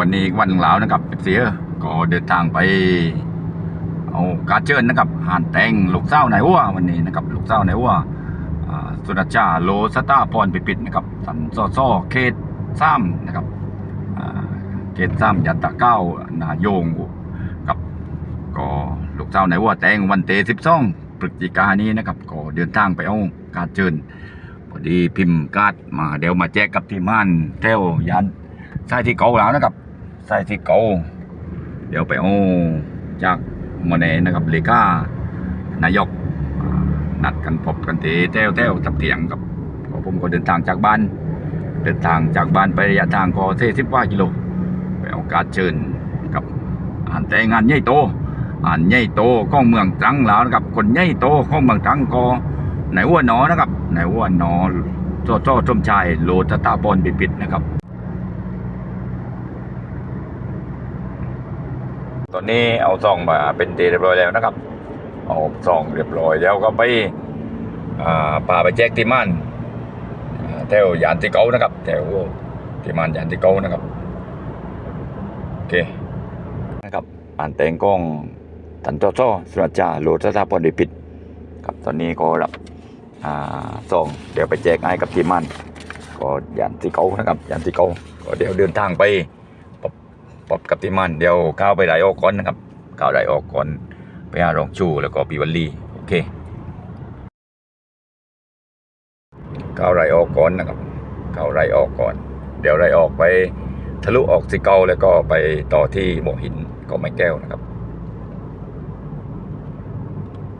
วันนี้อีกวันหนึ่งแล้วนะครับเสียก็เดินทางไป เอาการเชิญนะครับหานแตงลูกเศร้าไหนวัววันนี้นะครับลูกเศร้าไหนวัวอ่าสุรจาโลสตาพรปิปิดนะครับสันซอซอเขตซ้ำนะครับเขตซ้ำยัตตะเก้านาโยงกับก็ลูกเศร้าไหนวัวแตงวันเตสิบสองพฤศจิกานี้นะครับก็เดินทางไปเอาการเชิญพอดีพิมพ์การ์ดมาเดี๋ยวมาแจกกับทีมงานเทวยันสายที่เก่าแล้วนะครับ สายที่เก่าเดี๋ยวไปเอาจากมาในนะครับเลขานายกนัดกันพบกันที่แต้วแต้วตับเตียงกับผมก็เดินทางจากบ้าน เดินทางจากบ้านไประยะทางก็เทสิบกว่ากิโลไปเอาการเชิญกับอ่านแต่งานใหญ่โตอ่านใหญ่โตของเมืองตรังแล้วนะครับ คนใหญ่โตของเมืองตรังก็ไหนวัวหนอนะครับไหนวัวหนอโจ้โจ้ชมชายโลตตาบอลบิดบิดนะครับ ตอนนี้เอาซองมาเป็นเรียบร้อยแล้วนะครับ เอาซองเรียบร้อยแล้วก็ไปป่าไปแจกที่ม่านแถวยานที่เก้านะครับแถวที่ม่านยานที่เก้านะครับโอเคนะครับอ่านแต่งกล้องตันโจโจ้สุรจาโหลดสถาพรดิปิดครับตอนนี้ก็รับอ่าซองเดี๋ยวไปแจกให้กับทีมม่านก็ยานที่เก้านะครับยานที่เก้าก็เดี๋ยวเดินทางไป ปอบกับที่มันเดี๋ยวก้าวไปไหลออกก่อนนะครับก้าวไหลออกก่อนไปหารองชูแล้วก็ปีวันลีโอเคก้าวไหลออกก่อนนะครับก้าวไหลออกก่อน เดี๋ยวไหลออกไปทะลุออกสิเกาแล้วก็ไปต่อที่โมหินก็ไม่แก้วนะครับ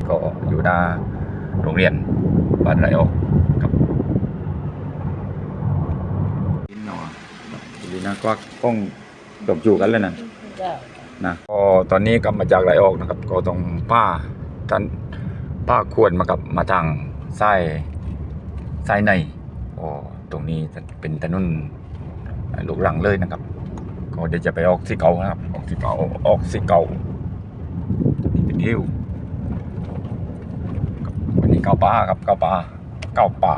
ก็อยู่หน้าโรงเรียนบ้านไหลออกครับลินนอลินนะก็กล้อง ดบจูกันแล้วนะนะก็ตอนนี้กลับมาจากไหลออกนะครับ ก็ต้องป้าท่านป้าควรมากับมาทางไส้ไส้ในโอ้ตรงนี้เป็นถนนลูกรังเลยนะครับก็เดี๋ยวจะไปออกสิเกานะครับ ออกสิเกาออกสิเกานี่เป็นฮิววันนี้เก้าป่าครับเก้าป่าเก้าป่า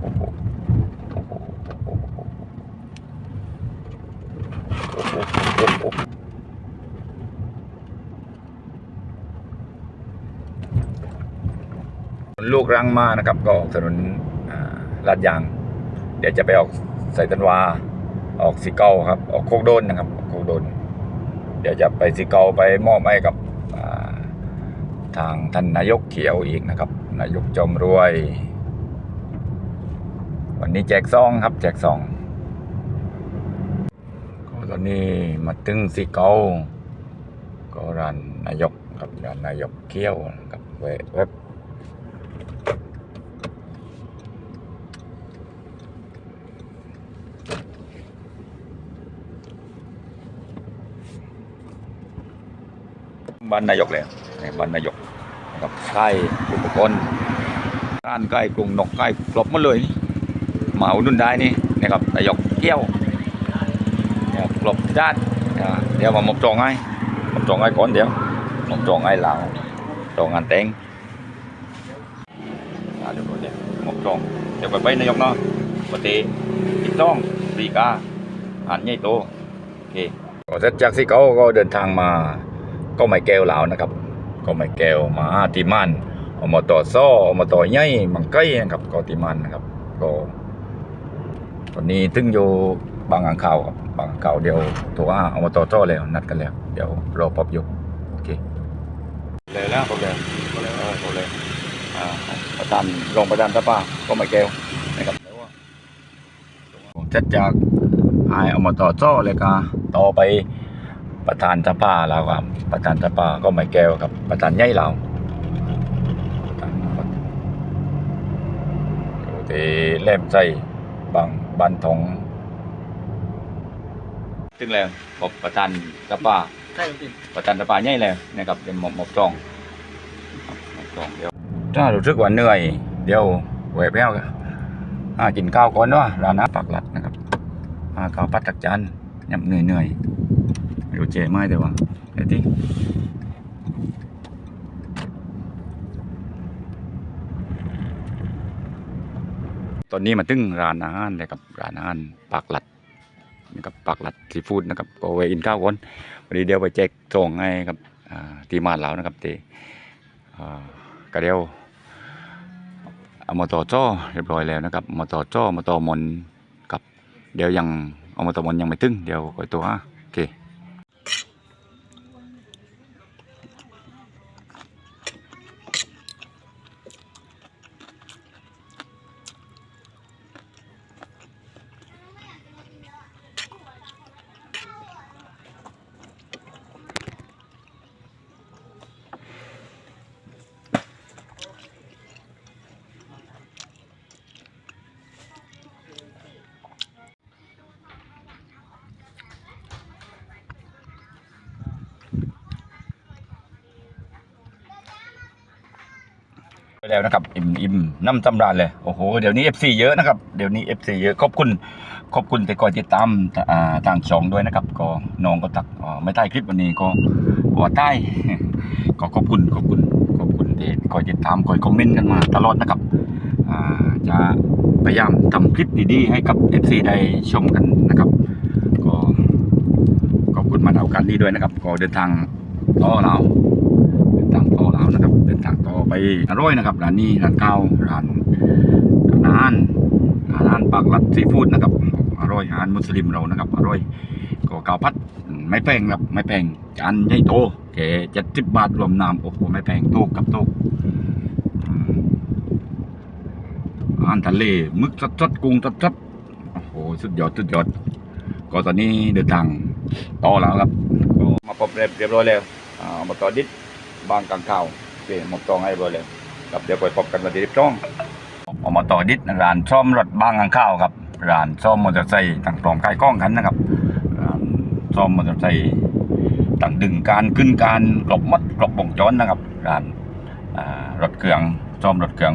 โอ้โหโอ้โหโอ้โห ลูกรังมานะครับ ก็ออกถนนลาดยาง เดี๋ยวจะไปออกไซตันวา ออกสิเกาครับ ออกโคกโดนนะครับโคกโดน เดี๋ยวจะไปสิเกาไปมอบให้กับทางท่านนายกเขียวอีกนะครับ นายกจอมรวย วันนี้แจกซองครับ แจกซอง ตอนนี้มาตึงสิเกาก็ร้านนายกครับร้านนายกเขี้ยวนะครับเว็บบ้านนายกเลยนี่บ้านนายกนะครับใช่อุปกรณ์การใกล้กรุงนกใกล้ครบหมดเลยมาอุดหนุนได้นี่นะครับนายกเขี้ยว ด้านเดี๋ยวมาหมกจองให้หมกจองให้ก่อนเดี๋ยวหมกจองให้ลาวจองงานแต่งเดี๋ยวก่อนเดี๋ยวหมกจองเดี๋ยวไปไปนายกเนาะปกติติดต้องสีกาหันใหญ่โตโอเคก็เสร็จจากที่เขาก็เดินทางมาก็ไม่แก้วลาวนะครับ ก็ไม่แก้วมาตีมันเอามาต่อซ้อเอามาต่อใหญ่มังไก่นะครับก็ตีมันนะครับก็ตอนนี้ตึงอยู่ บางอ่างข่าวครับบางอ่างข่าวเดี๋ยวโทรหาเอามาต่อจ้อแล้วนัดกันแล้ว เดี๋ยวรอพบอยู่โอเคเลยแล้วพบแล้วพบแล้วพบแล้วอ่าประธานรองประธานสภาก็ไม่แก้วนะครับผมจัดจากไอเอามาต่อจ้อเลยก็ต่อไปประธานสภาแล้วครับประธานสภาก็ไม่แก้วครับ ประธานใหญ่เราอยู่ที่แหลมใจบางบันทอง ถึงแล้วพบประธานสภาใช่ครับพี่ประธานสภาใหญ่แล้วนะครับเดี๋ยวหมอบหมอบจองครับหมอบจองเดี๋ยวถ้ารู้สึกว่าเหนื่อย เดี๋ยวแหวกแล้วอ่ากินข้าวก่อนเนาะร้านอาหารปากหลัดนะครับอ่าข้าวผัดตักจานยำเหนื่อยเหนื่อยๆไม่รู้เจ๊ไหมแต่ว่าเดี๋ยวที่ตอนนี้มาถึงร้านอาหารเลยครับร้านอาหารปากหลัด นะครับปากหลัดซีฟู้ดนะครับก็ไปอินข้าวก่อนวันนี้เดี๋ยวไปแจกส่งให้ครับทีมานแล้วนะครับที่กระเดียวเอามาต่อจ้อเรียบร้อยแล้วนะครับมาต่อจ้อมาต่อมนกับเดี๋ยวยังเอามาต่อมนยังไม่ตึงเดี๋ยวคอยตัว ไปแล้วนะครับอิ่มอิ่มน้ำจำรานเลยโอ้โหเดี๋ยวนี้ FC เยอะนะครับเดี๋ยวนี้ FC เยอะขอบคุณขอบคุณแต่ก่อนติดตามอ่าทางช่องด้วยนะครับ ก็น้องก็ตักไม่ใต้คลิปวันนี้ก็ว่าใต้ก็ขอบคุณขอบคุณขอบคุณที่คอยติดตามคอยคอมเมนต์กันมาตลอดนะครับจะพยายามทำคลิปดีๆให้กับ FC ได้ชมกันนะครับ ก็ขอบคุณมาเอากันนี้ด้วยนะครับ ก็เดินทางต่อเรา ทางต่อแล้วนะครับ เดินทางต่อไปอร่อยนะครับร้านนี้ร้านเก่าร้านร้านอาหารร้านอาหารปากลัดซีฟู้ดนะครับอร่อยอาหารมุสลิมเรานะครับอร่อยก็กาวพัดไม่แพงครับไม่แพงจานใหญ่โตแค่เจ็ดสิบบาทรวมน้ำโอ้โหไม่แพงถูกกับถูกอืมอาหารทะเลมึกสดๆกุ้งสดๆโอ้โหสุดยอดสุดยอดก็ตอนนี้เดินทางต่อแล้วครับก็มาพบเรียบร้อยแล้วมาต่อดิษ บางกลางข่าวโอเคหมกตองให้เบอร์เลยครับเดี๋ยวไปพบกันวันที่สิบสองออกมาต่อดิษร้านซ่อมรถบางกลางข่าวครับร้านซ่อมมอเตอร์ไซค์ต่างปลอมขายกล้องกันนะครับร้านซ่อมมอเตอร์ไซค์ต่างดึงการขึ้นการกลบมัดกลบวงจรนะครับร้านรถเครื่องซ่อมรถเครื่อง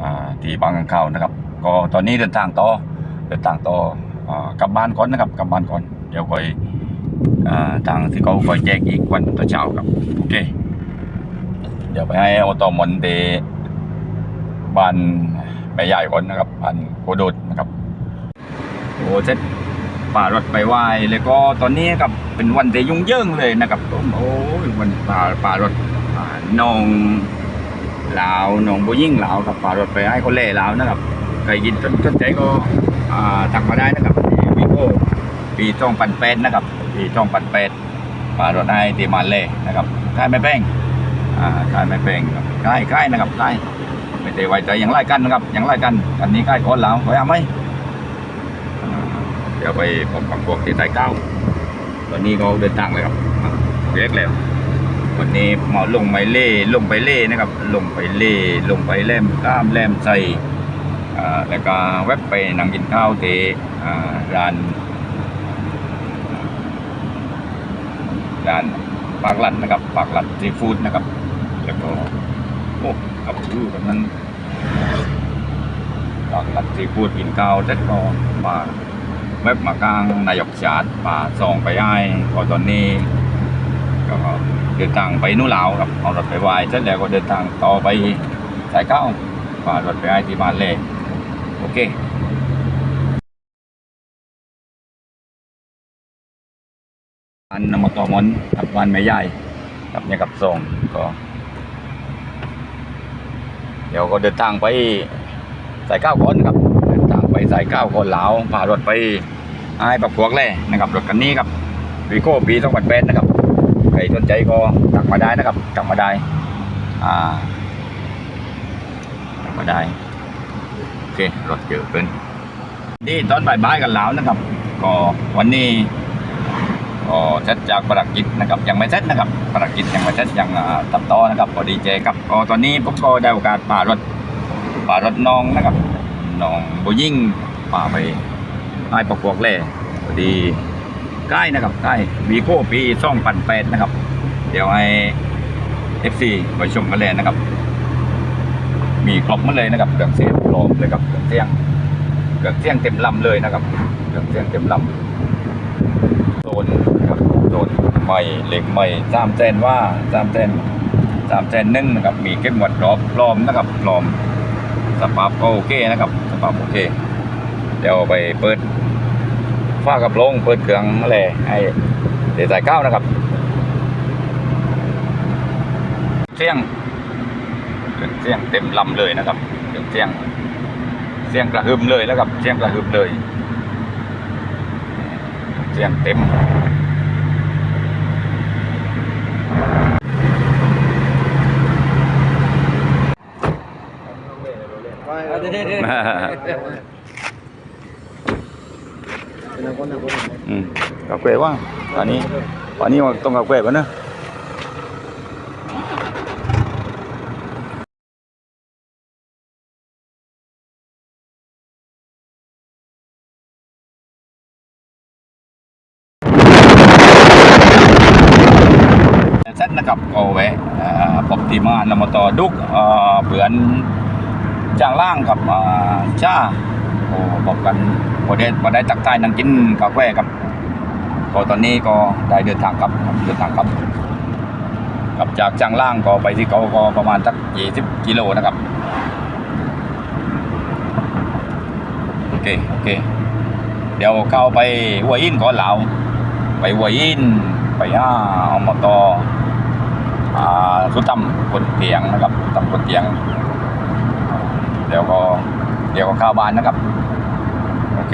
อที่บางกลางข่าวนะครับ ก็ตอนนี้เดินทางต่อเดินทางต่อกลับบ้านก่อนนะครับกลับบ้านก่อนเดี๋ยวค่อยอ่าทางที่เขาคอยแจกอีกวันต่อเช้าครับ โอเค เดี๋ยวไปให้อตมนเดบ้านแม่ใหญ่ก่อนนะครับบ้านโคโดดนะครับโอ้เสร็จป่ารถไปไหว้แล้วก็ตอนนี้ครับเป็นวันที่ยุ่งเยิ่งเลยนะครับโอ้ยวันป่าป่ารถอ่านองลาวน้องบุยิ่งลาวครับป่ารถไปให้คนเล่ลาวนะครับใครยินสนใจก็ทักมาได้นะครับวีโก้ปีช่องปันเป็ดนะครับปีช่องปันเป็ดป่ารถให้ตีมาเล่นะครับค่าไม่แป้ง อ่าค่ายไม่แพงครับค่ายค่ายนะครับค่ายไม่ได้ไว้ใจอย่างไรกันนะครับอย่างไรกันอันนี้ค่ายคนแล้วพยายามไหมอ่าเดี๋ยวไปผมฟังพวกที่สายเก้าตอนนี้เขาเดินทางเลยครับเรียกแล้ววันนี้หมอลงไปเล่ลงไปเล่นะครับ ลงไปเล่ลงไปแลมกล้ามแลมใส่อ่าแล้วก็แวบไปนั่งกินข้าวที่อ่าร้านร้านปากหลัดนะครับปากหลัดซีฟู้ดนะครับ โอ้กับชื่อแบบนั้นตอนรัดซีฟูดกินข้าวเสร็จก็มาแวบมากลางนายกชาติป่าซองไปให้ก็ตอนนี้ ก็เดินทางไปนู่นลาวครับเอารถไปไว้เสร็จแล้วก็เดินทางต่อไปสายเก้าป่ารถไปให้ที่บ้านเล่โอเคอันนำมาต่อมอนกับวันแม่ใหญ่กับเนี่ยกับส่งก็ เดี๋ยวก็เดินทางไปสายเก้าคนครับเดินทางไปสายเก้าคนลาวพารถไปให้ปักพวกแล่นะครับรถคันนี้ครับวีโก้ปีสองพันแปดนะครับใครสนใจก็ตักมาได้นะครับตักมาได้อ่าตักมาได้โอเครถเยอะเกินนี่ตอนบ่ายๆกันแล้วนะครับ ก็วันนี้ ก็เสร็จจากภารกิจนะครับยังไม่เสร็จนะครับภารกิจยังไม่เสร็จยังอ่าตัดต่อนะครับก็ดีเจครับก็ตอนนี้ผมก็ได้โอกาสป่ารถป่ารถน้องนะครับน้องโบยิ่งป่าไปให้ประกวกแล่พอดีใกล้นะครับใกล้วีโก้ปีซ่องปันแปดนะครับ เดี๋ยวให้เอฟซีไปชมกันเลยนะครับ มีครบมาเลยนะครับเครื่องเสียงพร้อมเลยครับเครื่องเสียงเครื่องเสียงเต็มลำเลยนะครับเครื่องเสียงเต็มลำโดน หม่เหล็กใหม่สามเซนว่าสามเซนสามเซนนึ่งนะครับมีเก็บหมวดรอบพร้อมนะครับพร้อมสภาพก็โอเคนะครับสครับโอเค เดี๋ยวไปเปิดฝ้ากับลงเปิดเครื่องอะไรให้เดี๋ยวใส่ก้านะครับเสียงเสียงเต็มลำเลยนะครับเสียงเสียงเสียงกระหึ่มเลยแล้วครับเสียงกระหึ่มเลยเสียงเต็ม อืมกาแฟว่างตอนนี้ตอนนี้ว่าต้องกาแฟป่ะเนอะเส้นนะครับเอาไว้อ่าปกติมานำมาต่อดุกเอ่อเบือน จางล่างกับอ่าจ้าโอ้บอกกันพอได้พอได้ตักทายนั่งกินกาแฟครับก็ตอนนี้ก็ได้เดินทางกลับเดินทางกลับกลับจากจางล่างก็ไปที่เขาก็ประมาณสัก20กิโลนะครับโอเคโอเค เดี๋ยวเข้าไปหัวอินก่อนเหลาไปหัวอินไปอ่าอมตอ่าสุดตำคนเตียงนะครับสุดตำคนเตียง เดี๋ยวก็เดี๋ยวก็เข้าบ้านนะครับ โอเค